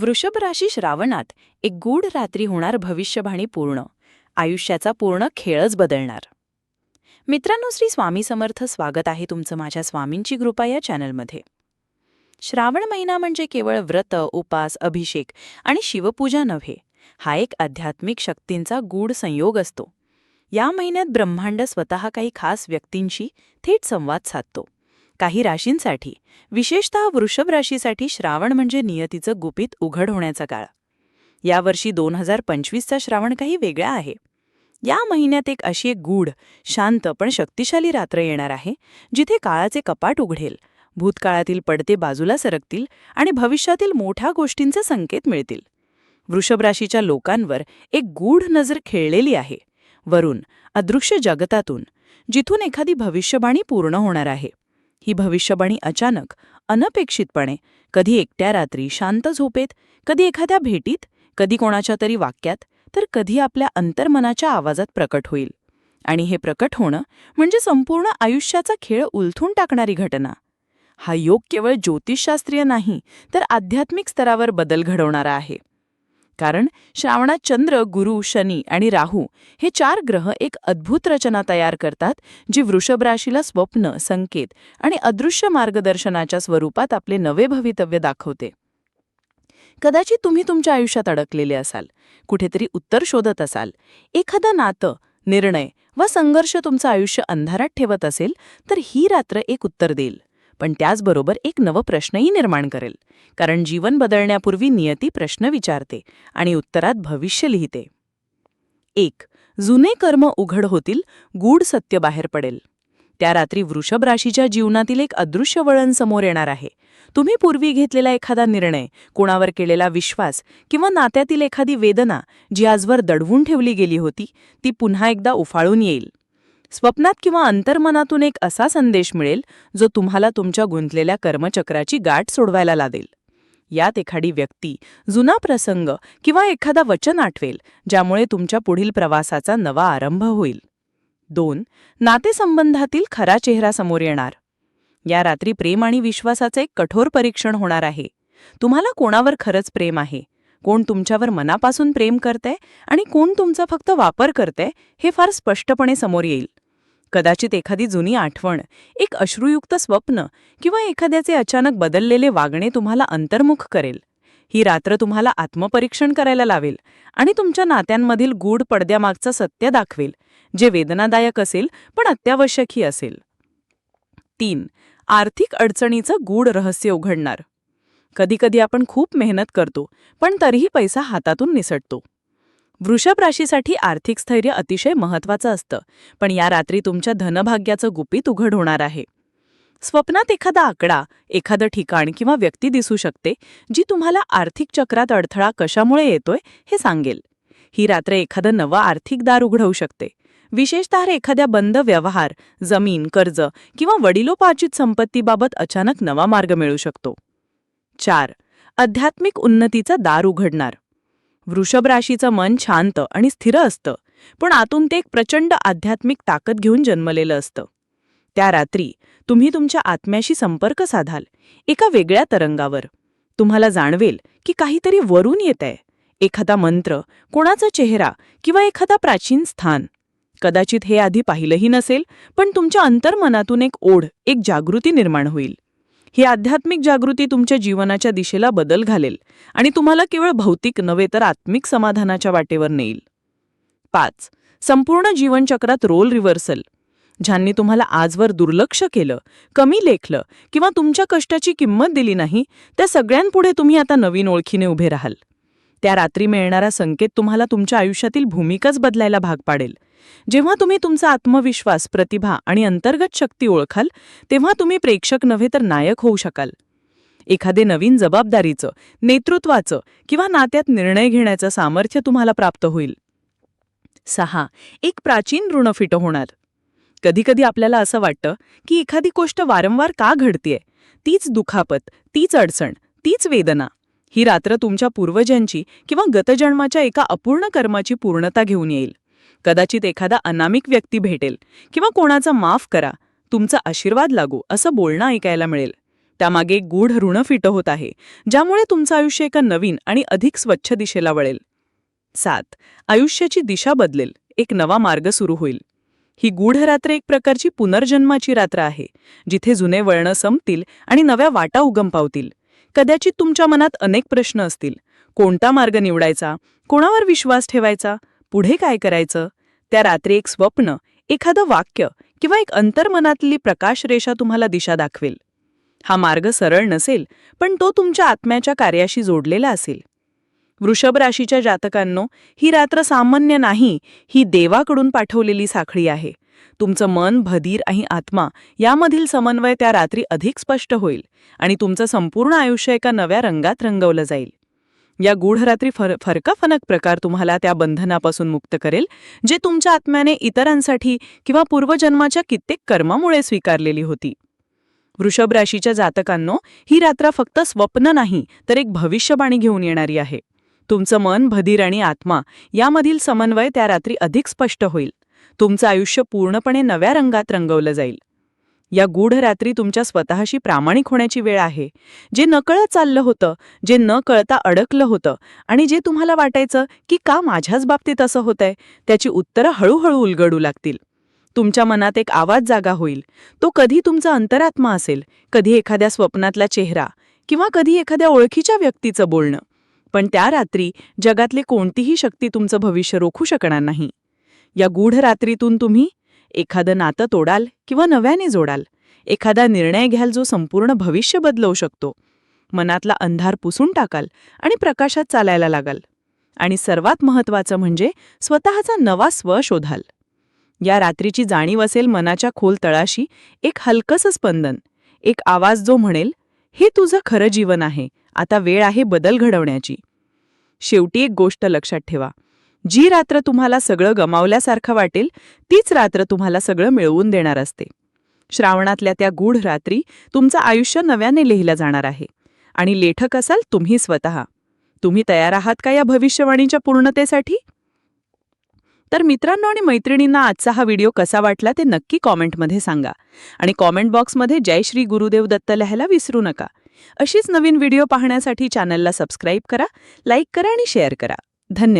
वृषभ राशी श्रावणात एक गूढ रात्री होणार भविष्यवाणी पूर्ण. आयुष्याचा पूर्ण खेळच बदलणार. मित्रांनो श्री स्वामी समर्थ स्वागत आहे तुमचं माझ्या स्वामींची कृपा या चॅनलमध्ये. श्रावण महिना म्हणजे केवळ व्रत उपास अभिषेक आणि शिवपूजा नव्हे हा एक आध्यात्मिक शक्तींचा गूढ संयोग असतो. या महिन्यात ब्रह्मांड स्वतः काही खास व्यक्तींशी थेट संवाद साधतो. काही राशींसाठी विशेषतः वृषभ राशीसाठी श्रावण म्हणजे नियतीचं गुपित उघड होण्याचा काळ. यावर्षी दोन हजार पंचवीसचा श्रावण काही वेगळा आहे. या महिन्यात एक अशी एक गूढ शांत पण शक्तिशाली रात्र येणार आहे जिथे काळाचे कपाट उघडेल भूतकाळातील पडते बाजूला सरकतील आणि भविष्यातील मोठ्या गोष्टींचे संकेत मिळतील. वृषभ राशीच्या लोकांवर एक गूढ नजर खेळलेली आहे. वरून अदृश्य जगतातून जिथून एखादी भविष्यवाणी पूर्ण होणार आहे. ही भविष्यवाणी अचानक अनपेक्षितपणे कधी एकट्या रात्री शांत झोपेत कधी एखाद्या भेटीत कधी कोणाच्या तरी वाक्यात तर कधी आपल्या अंतर्मनाच्या आवाजात प्रकट होईल. आणि हे प्रकट होणं म्हणजे संपूर्ण आयुष्याचा खेळ उलथून टाकणारी घटना. हा योग केवळ ज्योतिषशास्त्रीय नाही तर आध्यात्मिक स्तरावर बदल घडवणारा आहे. कारण श्रावणात चंद्र गुरु शनी आणि राहू हे चार ग्रह एक अद्भुत रचना तयार करतात जी वृषभ राशीला स्वप्न संकेत आणि अदृश्य मार्गदर्शनाच्या स्वरूपात आपले नवे भवितव्य दाखवते. कदाचित तुम्ही तुमच्या आयुष्यात अडकलेले असाल कुठेतरी उत्तर शोधत असाल एखादं नातं निर्णय वा संघर्ष तुमचं आयुष्य अंधारात ठेवत असेल तर ही रात्र एक उत्तर देईल. पण त्याचबरोबर एक नवं प्रश्नही निर्माण करेल. कारण जीवन बदलण्यापूर्वी नियती प्रश्न विचारते आणि उत्तरात भविष्य लिहिते. एक जुने कर्म उघड होतील गूढ सत्य बाहेर पडेल. त्या रात्री वृषभ राशीच्या जीवनातील एक अदृश्य वळण समोर येणार आहे. तुम्ही पूर्वी घेतलेला एखादा निर्णय कोणावर केलेला विश्वास किंवा नात्यातील एखादी वेदना जी आजवर दडवून ठेवली गेली होती ती पुन्हा एकदा उफाळून येईल. स्वप्नात किंवा अंतर्मनातून एक असा संदेश मिळेल जो तुम्हाला तुमच्या गुंतलेल्या कर्मचक्राची गाठ सोडवायला लादेल. यात एखादी व्यक्ती जुना प्रसंग किंवा एखादा वचन आठवेल ज्यामुळे तुमच्या पुढील प्रवासाचा नवा आरंभ होईल. दोन नातेसंबंधातील खरा चेहरा समोर येणार. या रात्री प्रेम आणि विश्वासाचे एक कठोर परीक्षण होणार आहे. तुम्हाला कोणावर खरंच प्रेम आहे? कोण तुमच्यावर मनापासून प्रेम करतंय आणि कोण तुमचा फक्त वापर करतंय हे फार स्पष्टपणे समोर येईल. कदाचित एखादी जुनी आठवण एक अश्रुयुक्त स्वप्न किंवा एखाद्याचे अचानक बदललेले वागणे तुम्हाला अंतर्मुख करेल. ही रात्र तुम्हाला आत्मपरीक्षण करायला लावेल आणि तुमच्या नात्यांमधील गूढ पडद्यामागचं सत्य दाखवेल जे वेदनादायक असेल पण अत्यावश्यकही असेल. तीन आर्थिक अडचणीचं गूढ रहस्य उघडणार. कधीकधी आपण खूप मेहनत करतो पण तरीही पैसा हातातून निसटतो. वृषभ राशीसाठी आर्थिक स्थैर्य अतिशय महत्वाचं असतं पण या रात्री तुमच्या धनभाग्याचं गुपित उघड होणार आहे. स्वप्नात एखादा आकडा एखादं ठिकाण किंवा व्यक्ती दिसू शकते जी तुम्हाला आर्थिक चक्रात अडथळा कशामुळे येतोय हे सांगेल. ही रात्र एखादं नवं आर्थिक दार उघडवू शकते. विशेषतः एखाद्या बंद व्यवहार जमीन कर्ज किंवा वडिलोपार्जित संपत्तीबाबत अचानक नवा मार्ग मिळू शकतो. चार. आध्यात्मिक उन्नतीचं दार उघडणार. वृषभ राशीचं मन शांत आणि स्थिर असतं पण आतून ते एक प्रचंड आध्यात्मिक ताकद घेऊन जन्मलेलं असतं. त्या रात्री तुम्ही तुमच्या आत्म्याशी संपर्क साधाल एका वेगळ्या तरंगावर. तुम्हाला जाणवेल की काहीतरी वरून येत आहे एखादा मंत्र कोणाचा चेहरा किंवा एखादा प्राचीन स्थान. कदाचित हे आधी पाहिलंही नसेल पण तुमच्या अंतर्मनातून एक ओढ एक जागृती निर्माण होईल. ही आध्यात्मिक जागृती तुमच्या जीवनाच्या दिशेला बदल घालेल आणि तुम्हाला केवळ भौतिक नव्हे तर आत्मिक समाधानाच्या वाटेवर नेईल. पाच. संपूर्ण जीवनचक्रात रोल रिव्हर्सल. ज्यांनी तुम्हाला आजवर दुर्लक्ष केलं कमी लेखलं किंवा तुमच्या कष्टाची किंमत दिली नाही त्या सगळ्यांपुढे तुम्ही आता नवीन ओळखीने उभे राहाल. त्या रात्री मिळणारा संकेत तुम्हाला तुमच्या आयुष्यातील भूमिकाच बदलायला भाग पाडेल. जेव्हा तुम्ही तुमचा आत्मविश्वास प्रतिभा आणि अंतर्गत शक्ती ओळखाल तेव्हा तुम्ही प्रेक्षक नव्हे तर नायक होऊ शकाल. एखादे नवीन जबाबदारीचं नेतृत्वाचं किंवा नात्यात निर्णय घेण्याचं सामर्थ्य तुम्हाला प्राप्त होईल. सहा. एक प्राचीन ऋण फिट होणार. कधीकधी आपल्याला असं वाटतं की एखादी गोष्ट वारंवार का घडतीये? तीच दुखापत तीच अडचण तीच वेदना. ही रात्र तुमच्या पूर्वजांची किंवा गतजन्माच्या एका अपूर्ण कर्माची पूर्णता घेऊन येईल. कदाचित एखादा अनामिक व्यक्ती भेटेल किंवा कोणाचा माफ करा तुमचा आशीर्वाद लागू असं बोलणं ऐकायला मिळेल. त्यामागे गूढ ऋण फिट होत आहे ज्यामुळे तुमचं आयुष्य एका नवीन आणि अधिक स्वच्छ दिशेला वळेल. सात आयुष्याची दिशा बदलेल एक नवा मार्ग सुरू होईल. ही गूढ रात्र एक प्रकारची पुनर्जन्माची रात्र आहे जिथे जुने वळणं संपतील आणि नव्या वाटा उगम पावतील. कदाचित तुमच्या मनात अनेक प्रश्न असतील. कोणता मार्ग निवडायचा? कोणावर विश्वास ठेवायचा? पुढे काय करायचं? त्या रात्री एक स्वप्न एखादं वाक्य किंवा एक अंतर्मनातली प्रकाशरेषा तुम्हाला दिशा दाखवेल. हा मार्ग सरळ नसेल पण तो तुमच्या आत्म्याच्या कार्याशी जोडलेला असेल. वृषभ राशीच्या जातकांनो ही रात्र सामान्य नाही ही देवाकडून पाठवलेली साखळी आहे. तुमचं मन भधीर आणि आत्मा यामधील समन्वय त्या रात्री अधिक स्पष्ट होईल आणि तुमचं संपूर्ण आयुष्य एका नव्या रंगात रंगवलं जाईल. या गूढ रात्री फर फरकाफनक प्रकार तुम्हाला त्या बंधनापासून मुक्त करेल जे तुमच्या आत्म्याने इतरांसाठी किंवा पूर्वजन्माच्या कित्येक कर्मामुळे स्वीकारलेली होती. वृषभ राशीच्या जातकांनो ही रात्र फक्त स्वप्न नाही तर एक भविष्यवाणी घेऊन येणारी आहे. तुमचं मन भधीर आणि आत्मा यामधील समन्वय त्या रात्री अधिक स्पष्ट होईल. तुमचं आयुष्य पूर्णपणे नव्या रंगात रंगवलं जाईल. या गूढ रात्री तुमच्या स्वतःशी प्रामाणिक होण्याची वेळ आहे. जे नकळत चाललं होतं जे न कळता अडकलं होतं आणि जे तुम्हाला वाटायचं की का माझ्याच बाबतीत असं होतंय त्याची उत्तरं हळूहळू उलगडू लागतील. तुमच्या मनात एक आवाज जागा होईल. तो कधी तुमचा अंतरात्मा असेल कधी एखाद्या स्वप्नातला चेहरा किंवा कधी एखाद्या ओळखीच्या व्यक्तीचं बोलणं. पण त्या रात्री जगातले कोणतीही शक्ती तुमचं भविष्य रोखू शकणार नाही. या गूढ रात्रीतून तुम्ही एखादं नातं तोडाल किंवा नव्याने जोडाल एखादा निर्णय घ्याल जो संपूर्ण भविष्य बदलवू शकतो. मनातला अंधार पुसून टाकाल आणि प्रकाशात चालायला लागाल. आणि सर्वात महत्त्वाचं म्हणजे स्वतःचा नवा स्व शोधाल. या रात्रीची जाणीव असेल मनाच्या खोल तळाशी एक हलकसं स्पंदन एक आवाज जो म्हणेल हे तुझं खरं जीवन आहे आता वेळ आहे बदल घडवण्याची. शेवटी एक गोष्ट लक्षात ठेवा जी रात्र तुम्हाला सगळं गमावल्यासारखं वाटेल तीच रात्र तुम्हाला सगळं मिळवून देणार असते. श्रावणातल्या त्या गूढ रात्री तुमचं आयुष्य नव्याने लिहिलं जाणार आहे. आणि लेखक असाल तुम्ही स्वतः. तुम्ही तयार आहात का या भविष्यवाणीच्या पूर्णतेसाठी? तर मित्रांनो आणि मैत्रिणींना आजचा हा व्हिडिओ कसा वाटला ते नक्की कॉमेंटमध्ये सांगा. आणि कॉमेंट बॉक्समध्ये जय श्री गुरुदेव दत्त लिहायला विसरू नका. अशीच नवीन व्हिडिओ पाहण्यासाठी चॅनलला सबस्क्राईब करा लाईक करा आणि शेअर करा. धन्यवाद.